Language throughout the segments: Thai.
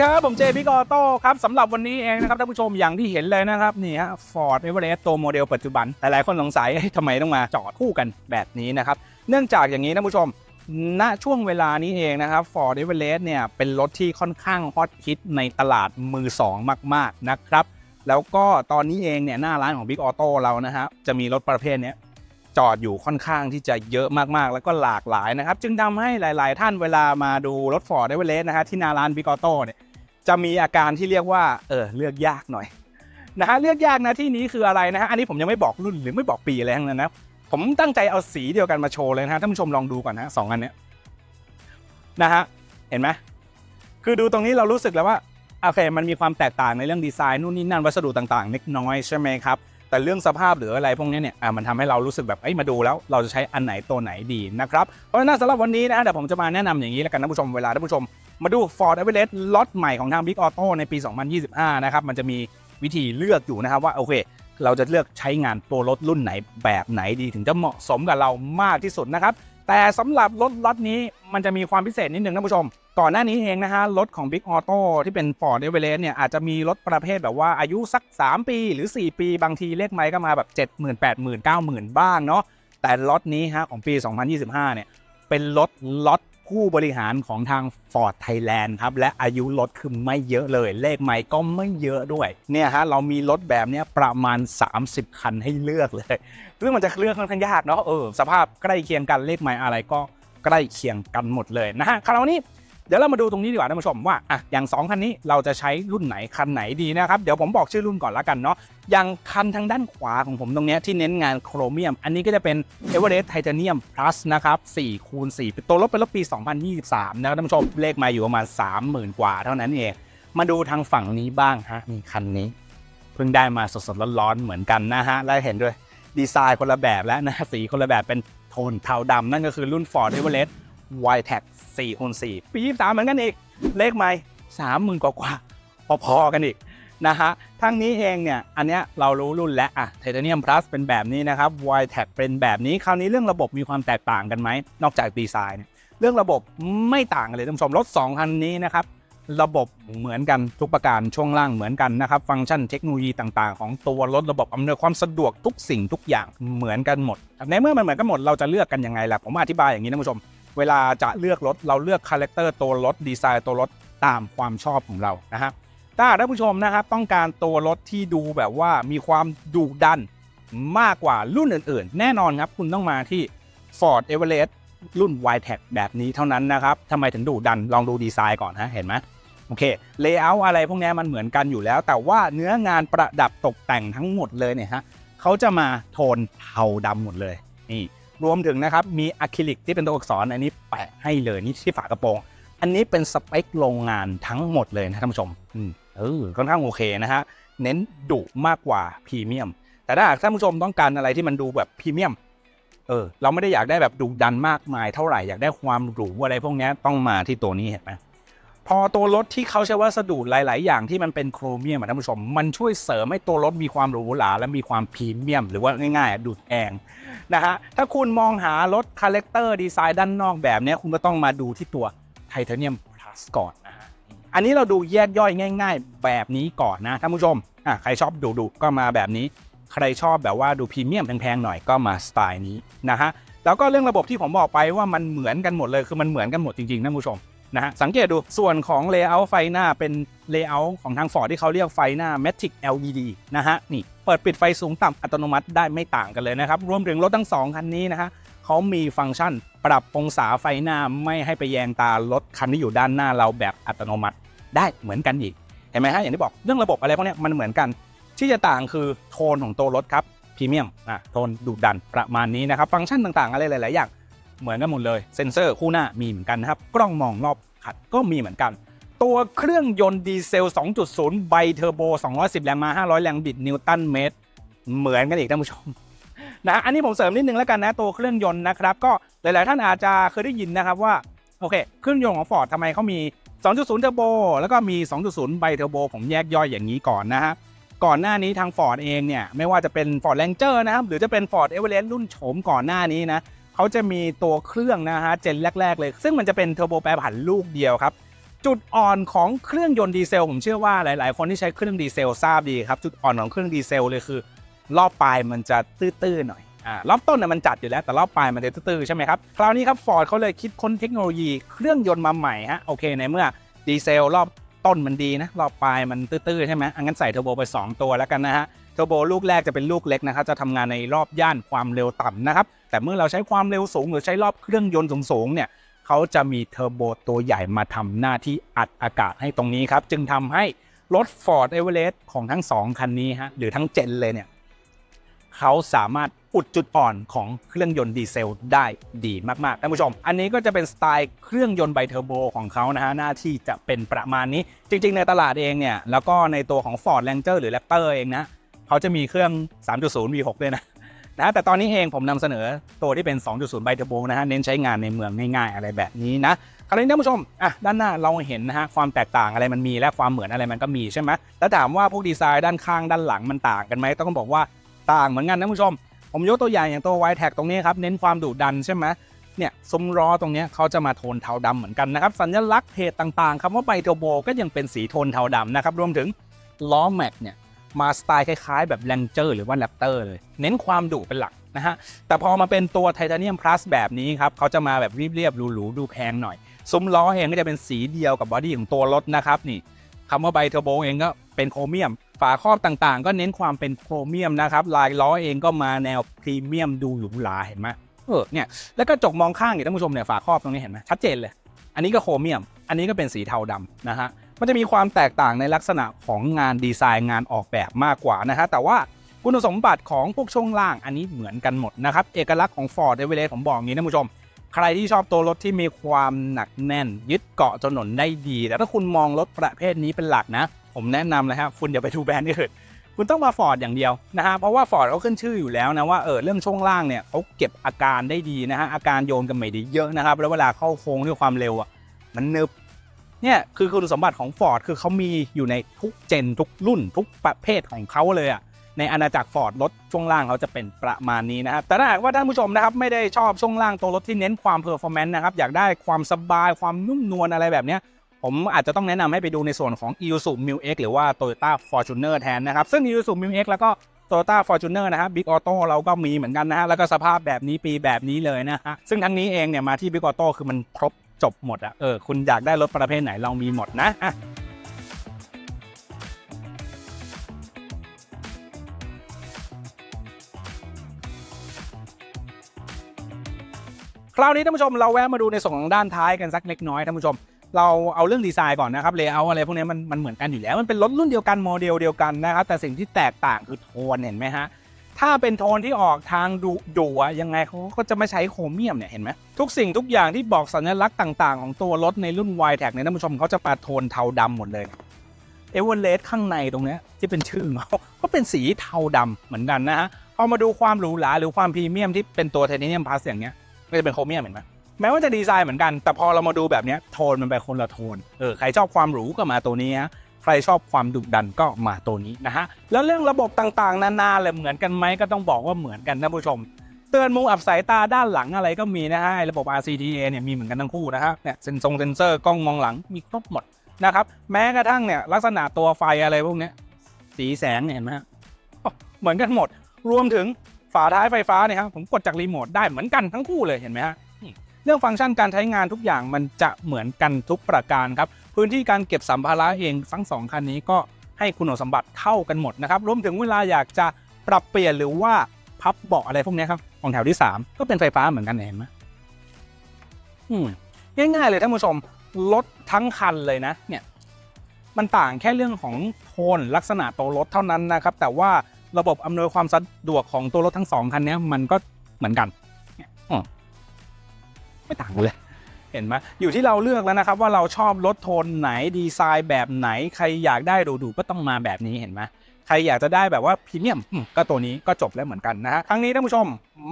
ครับ ผมเจพิกออโต้ครับสำหรับวันนี้เองนะครับท่านผู้ชมอย่างที่เห็นเลยนะครับนี่ฮะฟอร์ดเอเวอเรสต์ตัวโมเดลปัจจุบัน หลายๆคนสงสัยทำไมต้องมาจอดคู่กันแบบนี้นะครับ เนื่องจากอย่างนี้ท่านผู้ชมณช่วงเวลานี้เองนะครับ Ford e v e r e s t เนี่ยเป็นรถที่ค่อนข้างฮอตฮิตในตลาดมือ 2 มาก ๆ นะครับ แล้วก็ตอนนี้เองเนี่ยหน้าร้านของ Big Auto เรานะฮะจะมีรถประเภทนี้จอดอยู่ค่อนข้างที่จะเยอะมากๆ แล้วก็หลากหลายนะครับ จึงทำให้หลาย ๆ ท่านเวลามาดูรถ Ford e v e r e s t นะฮะที่หน้าร้าน Big Auto เนี่ย จะมีอาการที่เรียกว่าเออเลือกยากหน่อยนะฮะเลือกยากนะที่นี้คืออะไรนะฮะอันนี้ผมยังไม่บอกรุ่นหรือไม่บอกปีอะไรทั้งนั้นนะผมตั้งใจเอาสีเดียวกันมาโชว์เลยนะฮะท่านผู้ชมลองดูก่อนนะสองอันเนี้ยนะฮะเห็นไหมคือดูตรงนี้เรารู้สึกแล้วว่าโอเคมันมีความแตกต่างในเรื่องดีไซน์นู่นนี่นั่นวัสดุต่างๆเล็กน้อยใช่ไหมครับแต่เรื่องสภาพหรืออะไรพวกนี้เนี่ยอะมันทำให้เรารู้สึกแบบเอ้ยมาดูแล้วเราจะใช้อันไหนตัวไหนดีนะครับเพราะฉะนั้นสำหรับวันนี้นะเดี๋ยวผมจะมาแนะนำอย่างนี้แล้วกันท่านผู้ชมเวลาท่านผู้ชม มาดู Ford e v e r e s t ล็อตใหม่ของทาง Big Auto ในปี 2025 นะครับ มันจะมีวิธีเลือกอยู่นะครับว่า โอเค เราจะเลือกใช้งานตัวรถรุ่นไหนแบบไหนดีถึงจะเหมาะสมกับเรามากที่สุดนะครับ แต่สำหรับรถล็อตนี้มันจะมีความพิเศษนิดนึงท่านผู้ชม ก่อนหน้านี้เองนะฮะรถของ Big Auto ที่เป็น Ford e v e r e s t เนี่ยอาจจะมีรถประเภทแบบว่าอายุสัก 3 ปี หรือ 4 ปี บางทีเลขไมล์ก็มาแบบ 70,000 80,000 90,000 บ้างเนาะแต่ล็อตนี้ฮะของปี 2025 เนี่ยเป็นรถล็อต ผู้บริหารของทาง Ford Thailand ครับ และอายุรถคือไม่เยอะเลย เลขใหม่ก็ไม่เยอะด้วย เนี่ยฮะเรามีรถแบบเนี้ยประมาณ 30 คันให้เลือกเลย ซึ่งมันจะเลือกค่อนข้างยากเนาะเออสภาพใกล้เคียงกันเลขใหม่อะไรก็ใกล้เคียงกันหมดเลยนะฮะคราวนี้ เดี๋ยวเรามาดูตรงนี้ดีกว่าท่านผู้ชมว่าอะอย่าง 2 คันนี้เราจะใช้รุ่นไหนคันไหนดีนะครับเดี๋ยวผมบอกชื่อรุ่นก่อนละกันเนาะอย่างคันทางด้านขวาของผมตรงนี้ที่เน้นงานโครเมียม อันนี้ก็จะเป็น Everest Titanium Plus นะครับ4คูณ4เป็นตัวรถเป็นรถปี 2023 นะครับท่านผู้ชมเลขมาอยู่ประมาณ 30,000 กว่าเท่านั้นเอง มาดูทางฝั่งนี้บ้างฮะนี่คันนี้ เพิ่งได้มาสดๆร้อนๆเหมือนกันนะฮะและเห็นด้วยดีไซน์คนละแบบแล้วนะสีคนละแบบเป็นโทนเทาดำนั่นก็คือรุ่น Ford Everest y t e c 4คูณ4ปี 23 เหมือนกันอีก เลขไม่30,000 กว่ากว่าพอๆกันอีกนะฮะทั้งนี้เองเนี่ย อันเนี้ยเรารู้รุ่นแล้วอะ Titanium Plus เป็นแบบนี้นะครับ y t e c เป็นแบบนี้ คราวนี้เรื่องระบบมีความแตกต่างกันไหม นอกจากดีไซน์ เรื่องระบบไม่ต่างกันเลยท่านผู้ชมรถ2คันนี้นะครับ ระบบเหมือนกันทุกประการช่วงล่างเหมือนกันนะครับ ฟังก์ชันเทคโนโลยีต่างๆ ของตัวรถระบบอำนวยความสะดวกทุกสิ่งทุกอย่างเหมือนกันหมดในเมื่อมันเหมือนกันหมดเราจะเลือกกันยังไงล่ะผมอธิบายอย่างนี้ท่านผู้ชม เวลาจะเลือกรถเราเลือกคาแรคเตอร์ตัวรถดีไซน์ตัวรถตามความชอบของเรานะฮะถ้าท่านผู้ชมนะครับต้องการตัวรถที่ดูแบบว่ามีความดุดันมากกว่ารุ่นอื่น ๆ แน่นอนครับคุณต้องมาที่ Ford Everest รุ่น y t e c แบบนี้เท่านั้นนะครับทำไมถึงดุดันลองดูดีไซน์ก่อนฮะเห็นไหมโอเคเลเยอร์อะไรพวกนี้มันเหมือนกันอยู่แล้ว แต่ว่าเนื้องานประดับตกแต่งทั้งหมดเลยเนี่ยฮะเขาจะมาโทนเทาดำหมดเลยนี่ รวมถึงนะครับมีอะคริลิกที่เป็นตัวอักษรอันนี้แปะให้เลยนี่ที่ฝากระโปรง อันนี้เป็นสเปคโรงงานทั้งหมดเลยนะท่านผู้ชมอืมเออค่อนข้างโอเคนะฮะเน้นดุมากกว่าพรีเมียม แต่ถ้าหากท่านผู้ชมต้องการอะไรที่มันดูแบบพรีเมียมเออเราไม่ได้อยากได้แบบดุดันมากมายเท่าไหร่อยากได้ความหรูอะไรพวกนี้ต้องมาที่ตัวนี้เห็นไหม พอตัวรถที่เขาใช้วัสดุหลาย ๆ อย่างที่มันเป็นโครเมียมอะท่านผู้ชม มันช่วยเสริมให้ตัวรถมีความหรูหราและมีความพรีเมียม หรือว่าง่าย ๆ ดูดแองนะฮะถ้าคุณมองหารถคาแรคเตอร์ดีไซน์ด้านนอกแบบนี้คุณก็ต้องมาดูที่ตัวไทเทเนียมพลัสก่อนนะฮะอันนี้เราดูแยกย่อยง่าย ๆ แบบนี้ก่อนนะท่านผู้ชมอะใครชอบดูดูก็มาแบบนี้ ใครชอบแบบว่าดูพรีเมียมแพงๆหน่อยก็มาสไตล์นี้นะฮะแล้วก็เรื่องระบบที่ผมบอกไปว่ามันเหมือนกันหมดเลยคือมันเหมือนกันหมดจริงๆท่านผู้ชม นะฮะสังเกตดูส่วนของ Layout ไฟหน้าเป็น Layout ของทาง Ford ที่เขาเรียกไฟหน้า Matic LED นะฮะนี่เปิดปิดไฟสูงต่ำอัตโนมัติได้ไม่ต่างกันเลยนะครับ รวมถึงรถทั้ง 2 คันนี้นะฮะเขามีฟังก์ชันปรับองศาไฟหน้าไม่ให้ไปแยงตารถคันที่อยู่ด้านหน้าเราแบบอัตโนมัติได้เหมือนกันอีกเห็นไหมฮะอย่างที่บอกเรื่องระบบอะไรพวกนี้มันเหมือนกัน ที่จะต่างคือโทนของตัวรถครับพรีเมียมอะโทนดุดันประมาณนี้นะครับฟังก์ชันต่างๆ อะไรหลายๆอย่าง เหมือนกันหมดเลย เซ็นเซอร์คู่หน้ามีเหมือนกันนะครับ กล้องมองรอบขัดก็มีเหมือนกัน ตัวเครื่องยนต์ดีเซล 2.0 ไบเทอร์โบ 210 แรงม้า 500 แรงบิดนิวตันเมตร เหมือนกันอีกท่านผู้ชมนะอันนี้ผมเสริมนิดนึงแล้วกันนะ ตัวเครื่องยนต์นะครับ ก็หลาย ๆ ท่านอาจจะเคยได้ยินนะครับว่า โอเค เครื่องยนต์ของ Ford ทำไมเขามี 2.0 เทอร์โบ แล้วก็มี 2.0 ไบเทอร์โบ ผมแยกย่อยอย่างนี้ก่อนนะฮะก่อนหน้านี้ทาง Ford เองเนี่ย ไม่ว่าจะเป็น Ford Ranger นะครับ หรือจะเป็น Ford Everest รุ่นโฉมก่อนหน้านี้นะ เขาจะมีตัวเครื่องนะฮะเจนแรก ๆ เลย ซึ่งมันจะเป็นเทอร์โบแปรผันลูกเดียวครับ จุดอ่อนของเครื่องยนต์ดีเซล ผมเชื่อว่าหลาย ๆ คนที่ใช้เครื่องดีเซลทราบดีครับ จุดอ่อนของเครื่องดีเซลเลยคือ รอบปลายมันจะตื้อๆหน่อยอ่ารอบต้นน่ะมันจัดอยู่แล้วแต่รอบปลายมันจะตื้อๆใช่ไหมครับคราวนี้ครับฟอร์ดเขาเลยคิดค้นเทคโนโลยีเครื่องยนต์มาใหม่ฮะโอเคในเมื่อดีเซลรอบต้นมันดีนะรอบปลายมันตื้อๆใช่ไหมงั้นใส่เทอร์โบไป 2 ตัวแล้วกันนะฮะเทอร์โบลูกแรกจะเป็นลูกเล็กนะครับจะทำงานในรอบย่านความเร็วต่ำนะครับ แต่เมื่อเราใช้ความเร็วสูง หรือใช้รอบเครื่องยนต์สูงๆเนี่ยเขาจะมีเทอร์โบตัวใหญ่มาทำหน้าที่อัดอากาศให้ตรงนี้ครับ จึงทำให้รถ Ford e v e r e s t ของทั้ง 2 คันนี้ฮะหรือทั้งเจนเลยเนี่ยเขาสามารถอุดจุดอ่อนของเครื่องยนต์ดีเซลได้ดีมากๆท่านผู้ชม อันนี้ก็จะเป็นสไตล์เครื่องยนต์ไบเทอร์โบของเขานะฮะหน้าที่จะเป็นประมาณนี้ จริง ๆ ในตลาดเองเนี่ยแล้วก็ในตัวของ Ford Ranger หรือ Raptor เองนะเขาจะมีเครื่อง 3.0 V6 ด้วยนะ นะแต่ตอนนี้เองผมนำเสนอตัวที่เป็น 2.0 ไบเทอร์โบนะฮะเน้นใช้งานในเมืองง่ายๆ อะไรแบบนี้นะคราวนี้ท่านผู้ชมอะด้านหน้าเราเห็นนะฮะความแตกต่างอะไรมันมีและความเหมือนอะไรมันก็มีใช่ไหมแล้วถามว่าพวกดีไซน์ด้านข้างด้านหลังมันต่างกันไหมต้องบอกว่าต่างเหมือนกันนะท่านผู้ชม ผมยกตัวอย่างอย่างตัว y t แท็กตรงนี้ครับเน้นความดุดันใช่ไหมเนี่ยซุ้มล้อตรงนี้เขาจะมาโทนเทาดำเหมือนกันนะครับสัญลักษณ์เพจต่างๆคำว่าไบเทอร์โบก็ยังเป็นสีโทนเทาดำนะครับรวมถึงล้อแม็กเนี่ย มาสไตล์คล้ายๆ แบบแ a งเจอร์หรือว่าแรปเตอร์เลย เน้นความดุเป็นหลักนะฮะ แต่พอมาเป็นตัวไทเทเนียมพลัสแบบนี้ครับเขาจะมาแบบเรียบๆหรูๆดูแพงหน่อย ซุ้มล้อเองก็จะเป็นสีเดียวกับบอดี้ของตัวรถนะครับนี่คำว่าไบเทอร์โบเองก็เป็นโครเมียม ฝาครอบต่างๆ ก็เน้นความเป็นโครเมียมนะครับ ลายล้อเองก็มาแนวพรีเมียมดูหรูหราเห็นไหมเออเนี่ยแล้วก็จกมองข้างเนี่ยท่านผู้ชมเนี่ยฝาครอบตรงนี้เห็นไหมชัดเจนเลย อันนี้ก็โครเมียม อันนี้ก็เป็นสีเทาดำนะฮะ มันจะมีความแตกต่างในลักษณะของงานดีไซน์งานออกแบบมากกว่านะฮะแต่ว่าคุณสมบัติของพวกช่วงล่างอันนี้เหมือนกันหมดนะครับ เอกลักษณ์ของ Ford e v e r e s t ผมบอกอย่างนี้ท่านผู้ชม ใครที่ชอบตัวรถที่มีความหนักแน่น ยึดเกาะถนนได้ดี แต่ถ้าคุณมองรถประเภทนี้เป็นหลักนะ ผมแนะนำเลยครับคุณอย่าไปดูแบรนด์อื่นคุณต้องมา Ford อย่างเดียวนะฮะเพราะว่า Ford เขาขึ้นชื่ออยู่แล้วนะว่าเออเรื่องช่วงล่างเนี่ยเขาเก็บอาการได้ดีนะฮะอาการโยนกันไม่ได้เยอะนะครับแล้วเวลาเข้าโค้งด้วยความเร็วอะมันนึบ เนี่ยคือคุณสมบัติของ Ford คือเขามีอยู่ในทุกเจนทุกรุ่นทุกประเภทของเขาเลยอะในอาณาจักร Ford รถช่วงล่างเขาจะเป็นประมาณนี้นะครับแต่ถ้าหากว่าท่านผู้ชมนะครับไม่ได้ชอบช่วงล่างตัวรถที่เน้นความเพอร์ฟอร์แมนซ์นะครับอยากได้ความสบายความนุ่มนวลอะไรแบบนี้ผมอาจจะต้องแนะนำให้ไปดูในส่วนของ Isuzu m i X หรือว่า Toyota Fortuner แทนนะครับ ซึ่ง Isuzu m i X แล้วก็ Toyota Fortuner นะครับ Big Auto เราก็มีเหมือนกันนะฮะแล้วก็สภาพแบบนี้ปีแบบนี้เลยนะฮะซึ่งทั้งนี้เองเนี่ยมาที่ Big Auto คือมันครบ จบหมดอะเออคุณอยากได้รถประเภทไหนเรามีหมดนะอะคราวนี้ท่านผู้ชมเราแวะมาดูในส่วนของด้านท้ายกันสักเล็กน้อยท่านผู้ชม เราเอาเรื่องดีไซน์ก่อนนะครับเลเยอร์อะไรพวกนี้มันมันเหมือนกันอยู่แล้วมันเป็นรถรุ่นเดียวกันโมเดลเดียวกันนะครับแต่สิ่งที่แตกต่างคือโทนเห็นไหมฮะ ถ้าเป็นโทนที่ออกทางดุดุอะยังไงเขาก็จะไม่ใช้โครเมียมเนี่ยเห็นไหมทุกสิ่งทุกอย่างที่บอกสัญลักษณ์ต่าง ๆ ของตัวรถในรุ่น y t แท็กเนี่ยท่านผู้ชมเขาจะปาโทนเทาดำหมดเลยเอเวอเรสต์ข้างในตรงนี้ที่เป็นชื่อเขาก็เป็นสีเทาดำเหมือนกันนะฮะพอามาดูความหรูหราหรือความพรีเมียมที่เป็นตัวไทเทเนียมพลัสอย่างเงี้ยก็จะเป็นโครเมียมเห็นไหมแม้ว่าจะดีไซน์เหมือนกัน แต่พอเรามาดูแบบเนี้ยโทนมันไปคนละโทนเออใครชอบความหรูก็มาตัวนี้ฮะ ใครชอบความดุดันก็มาตัวนี้นะฮะแล้วเรื่องระบบต่างๆ นานาเลยเหมือนกันไหมก็ต้องบอกว่าเหมือนกันนะผู้ชม เตือนมุมอับสายตาด้านหลังอะไรก็มีนะฮะระบบ RCTA เนี่ยมีเหมือนกันทั้งคู่นะฮะเนี่ยเซนซงเซนเซอร์กล้องมองหลังมีครบหมดนะครับแม้กระทั่งเนี่ยลักษณะตัวไฟอะไรพวกนี้สีแสงเนี่ยเห็นไหมเหมือนกันหมด รวมถึงฝาท้ายไฟฟ้าเนี่ยครับผมกดจากรีโมทได้เหมือนกันทั้งคู่เลยเห็นไหมฮะเรื่องฟังก์ชันการใช้งานทุกอย่างมันจะเหมือนกันทุกประการครับ พื้นที่การเก็บสัมภาระเองทั้งสองคันนี้ก็ให้คุณสมบัติเท่ากันหมดนะครับรวมถึงเวลาอยากจะปรับเปลี่ยนหรือว่าพับเบาะอะไรพวกนี้ครับของแถวที่ 3 ก็เป็นไฟฟ้าเหมือนกันเห็นไหมอืมง่ายๆเลยท่านผู้ชมรถทั้งคันเลยนะเนี่ยมันต่างแค่เรื่องของโทนลักษณะตัวรถเท่านั้นนะครับ แต่ว่าระบบอำนวยความสะดวกของตัวรถทั้งสองคันนี้มันก็เหมือนกันเนี่ยอืมไม่ต่างกันเลย เห็นไหมอยู่ที่เราเลือกแล้วนะครับว่าเราชอบรถโทนไหนดีไซน์แบบไหนใครอยากได้ดูๆก็ต้องมาแบบนี้เห็นไหมใครอยากจะได้แบบว่าพรีเมียมก็ตัวนี้ก็จบแล้วเหมือนกันนะฮะทั้งนี้ท่านผู้ชม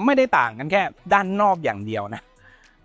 ไม่ได้ต่างกันแค่ด้านนอกอย่างเดียวนะ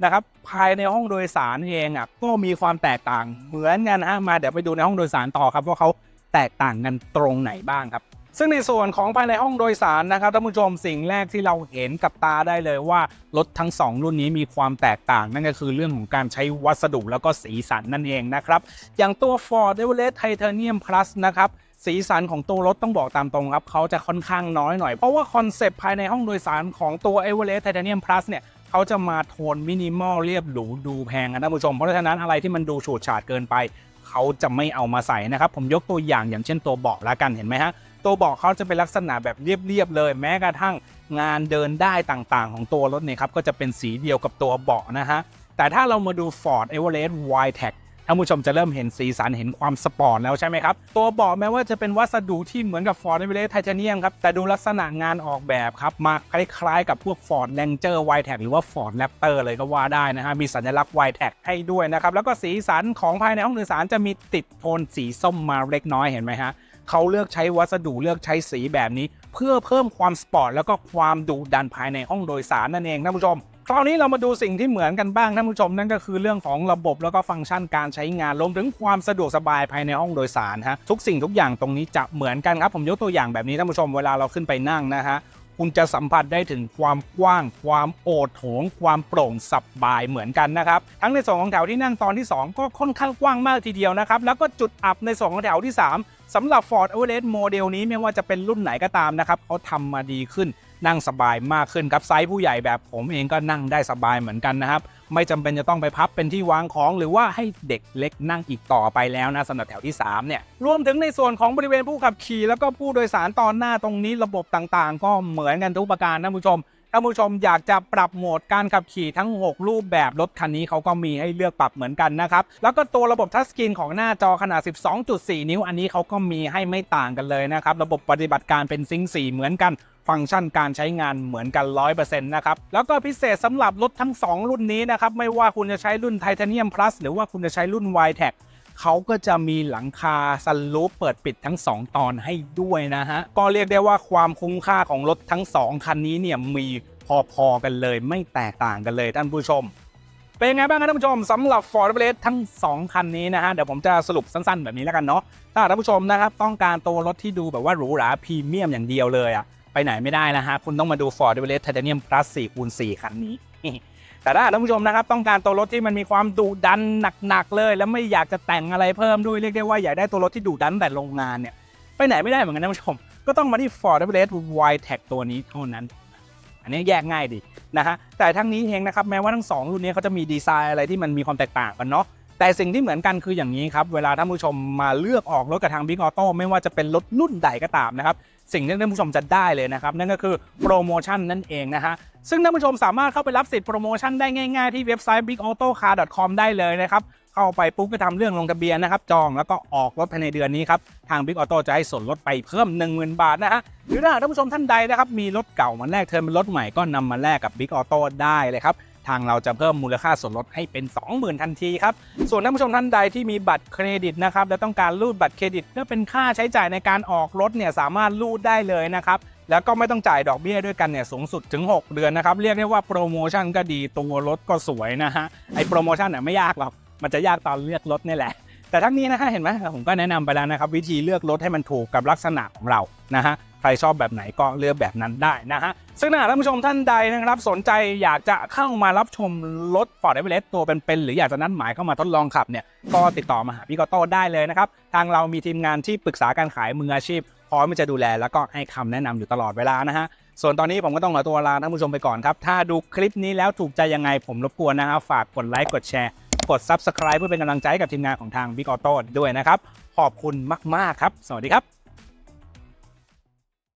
นะครับภายในห้องโดยสารเองอะก็มีความแตกต่างเหมือนกันนะมาเดี๋ยวไปดูในห้องโดยสารต่อครับว่าเขาแตกต่างกันตรงไหนบ้างครับ ซึ่งในส่วนของภายในห้องโดยสารนะครับท่านผู้ชมสิ่งแรกที่เราเห็นกับตาได้เลยว่า รถทั้ง 2 รุ่นนี้มีความแตกต่าง นั่นก็คือเรื่องของการใช้วัสดุแล้วก็สีสันนั่นเองนะครับ อย่างตัว Ford Everest Titanium Plus นะครับสีสันของตัวรถต้องบอกตามตรงครับเขาจะค่อนข้างน้อยหน่อย เพราะว่าคอนเซปต์ภายในห้องโดยสารของตัว Everest Titanium Plus เนี่ยเขาจะมาโทนมินิมอลเรียบหรูดูแพงนะท่านผู้ชม เพราะฉะนั้นอะไรที่มันดูฉูดฉาดเกินไป เขาจะไม่เอามาใส่นะครับ ผมยกตัวอย่างอย่างเช่นตัวเบาะละกันเห็นไหมฮะ ตัวเบาะเขาจะเป็นลักษณะแบบเรียบๆเลย แม้กระทั่งงานเดินได้ต่างๆ ของตัวรถเนี่ยครับก็จะเป็นสีเดียวกับตัวเบาะนะฮะแต่ถ้าเรามาดู Ford Everest Wildtrak ท่านผู้ชมจะเริ่มเห็นสีสันเห็นความสปอร์ตแล้วใช่ไหมครับ ตัวเบาะแม้ว่าจะเป็นวัสดุที่เหมือนกับ Ford Everest Titanium ครับ แต่ดูลักษณะงานออกแบบครับมาคล้ายๆกับพวก Ford Ranger Wildtrak หรือว่า Ford Raptor เลยก็ว่าได้นะฮะ มีสัญลักษณ์ Wildtrak ให้ด้วยนะครับ แล้วก็สีสันของภายในห้องโดยสารจะมีติดโทนสีส้มมาเล็กน้อยเห็นไหมฮะ เขาเลือกใช้วัสดุเลือกใช้สีแบบนี้ เพื่อเพิ่มความสปอร์ตแล้วก็ความดุดันภายในห้องโดยสารนั่นเองท่านผู้ชมคราวนี้เรามาดูสิ่งที่เหมือนกันบ้างท่านผู้ชมนั่นก็คือเรื่องของระบบแล้วก็ฟังก์ชันการใช้งานรวมถึงความสะดวกสบายภายในห้องโดยสารฮะทุกสิ่งทุกอย่างตรงนี้จะเหมือนกันครับผมยกตัวอย่างแบบนี้ท่านผู้ชมเวลาเราขึ้นไปนั่งนะฮะคุณจะสัมผัสได้ถึงความกว้าง ความโอดโถง ความโปร่งสบายเหมือนกันนะครับ ทั้งในส่วนของแถวที่นั่งตอนที่ 2 ก็ค่อนข้างกว้างมากทีเดียวนะครับ แล้วก็จุดอับในส่วนของแถวที่ 3 สำหรับ Ford Everest โมเดลนี้ไม่ว่าจะเป็นรุ่นไหนก็ตามนะครับเขาทำมาดีขึ้นนั่งสบายมากขึ้นครับไซส์ผู้ใหญ่แบบผมเองก็นั่งได้สบายเหมือนกันนะครับ ไม่จำเป็นจะต้องไปพับเป็นที่วางของ หรือว่าให้เด็กเล็กนั่งอีกต่อไปแล้วนะสำหรับแถวที่ 3 เนี่ย รวมถึงในส่วนของบริเวณผู้ขับขี่ แล้วก็ผู้โดยสารตอนหน้าตรงนี้ระบบต่างๆ ก็เหมือนกันทุกประการนะผู้ชม ท่านผู้ชมอยากจะปรับโหมดการขับขี่ทั้ง 6 รูปแบบรถคันนี้เขาก็มีให้เลือกปรับเหมือนกันนะครับแล้วก็ตัวระบบทัชสกรีนของหน้าจอขนาด 12.4 นิ้ว อันนี้เขาก็มีให้ไม่ต่างกันเลยนะครับระบบปฏิบัติการเป็นซิงค์4เหมือนกันฟังก์ชันการใช้งานเหมือนกัน 100%นะครับ แล้วก็พิเศษสำหรับรถทั้ง 2 รุ่นนี้นะครับ ไม่ว่าคุณจะใช้รุ่น Titanium Plus หรือว่าคุณจะใช้รุ่น y t e c เขาก็จะมีหลังคาซันรูปเปิดปิดทั้ง 2 ตอนให้ด้วยนะฮะ ก็เรียกได้ว่าความคุ้มค่าของรถทั้ง 2 คันนี้เนี่ยมีพอๆกันเลย ไม่แตกต่างกันเลยท่านผู้ชมเป็นไงบ้างครับท่านผู้ชมสำหรับ Ford Everest ทั้ง 2 คันนี้นะฮะ เดี๋ยวผมจะสรุปสั้นๆ แบบนี้แล้วกันเนาะถ้าท่านผู้ชมนะครับ ต้องการตัวรถที่ดูแบบว่าหรูหราพรีเมียมอย่างเดียวเลยอะไปไหนไม่ได้นะฮะ คุณต้องมาดู Ford Everest Titanium Plus 4คูณ4คันนี้ แต่ถ้าท่านผู้ชมนะครับต้องการตัวรถที่มันมีความดุดันหนักๆเลย แล้วไม่อยากจะแต่งอะไรเพิ่มด้วยเรียกได้ว่าอยากได้ตัวรถที่ดุดันแต่โรงงานเนี่ยไปไหนไม่ได้เหมือนกันท่านผู้ชม ก็ต้องมาที่ Ford Everest y t e c ตัวนี้เท่านั้น อันนี้แยกง่ายดีนะฮะแต่ทั้งนี้เองนะครับแม้ว่าทั้งสองรุ่นนี้เขาจะมีดีไซน์อะไรที่มันมีความแตกต่างกันเนาะ แต่สิ่งที่เหมือนกันคืออย่างนี้ครับ เวลาท่านผู้ชมมาเลือกออกรถกับทาง Big Auto ไม่ว่าจะเป็นรถรุ่นใดก็ตามนะครับ สิ่งที่ท่านผู้ชมจะได้เลยนะครับ นั่นก็คือโปรโมชั่นนั่นเองนะฮะซึ่งท่านผู้ชมสามารถเข้าไปรับสิทธิ์โปรโมชั่นได้ง่ายๆที่เว็บไซต์ bigautocar.com ได้เลยนะครับเข้าไปปุ๊บก็ทำเรื่องลงทะเบียนนะครับจองแล้วก็ออกรถภายในเดือนนี้ครับทาง Big Auto จะให้ส่วนลดไปเพิ่ม 10,000 บาทนะฮะหรือถ้าท่านผู้ชมท่านใดนะครับมีรถเก่ามาแลกเทิร์นเป็นรถใหม่ก็นำมาแลกกับ Big Auto ได้เลยครับ ทางเราจะเพิ่มมูลค่าส่วนลดให้เป็น 20,000 ทันทีครับ ส่วนท่านผู้ชมท่านใดที่มีบัตรเครดิตนะครับและต้องการรูดบัตรเครดิตเพื่อเป็นค่าใช้จ่ายในการออกรถเนี่ยสามารถรูดได้เลยนะครับแล้วก็ไม่ต้องจ่ายดอกเบี้ยด้วยกันเนี่ยสูงสุดถึง 6 เดือนนะครับ เรียกได้ว่าโปรโมชั่นก็ดีตัวรถก็สวยนะฮะไอโปรโมชั่นเนี่ยไม่ยากหรอกมันจะยากตอนเลือกรถนี่แหละ แต่ทั้งนี้นะฮะเห็นไหมผมก็แนะนำไปแล้วนะครับ วิธีเลือกรถให้มันถูกกับลักษณะของเรานะฮะใครชอบแบบไหนก็เลือกแบบนั้นได้นะฮะซึ่งถ้าหากท่านผู้ชมท่านใดนะครับ สนใจอยากจะเข้ามารับชมรถ Ford Everest ตัวเป็นๆหรืออยากจะนัดหมายเข้ามาทดลองขับเนี่ยก็ติดต่อมาหาพี่กอโต้ได้เลยนะครับ ทางเรามีทีมงานที่ปรึกษาการขายมืออาชีพพร้อมที่จะดูแลแล้วก็ให้คำแนะนำอยู่ตลอดเวลานะฮะส่วนตอนนี้ผมก็ต้องขอตัวลาท่านผู้ชมไปก่อนครับถ้าดูคลิปนี้แล้วถูกใจยังไงผมรบกวนนะครับฝากกดไลค์กดแชร์ กด Subscribe เพื่อเป็นกำลังใจกับทีมงานของทาง Big Auto ด้วยนะครับ ขอบคุณมาก ๆ ครับ สวัสดีครับ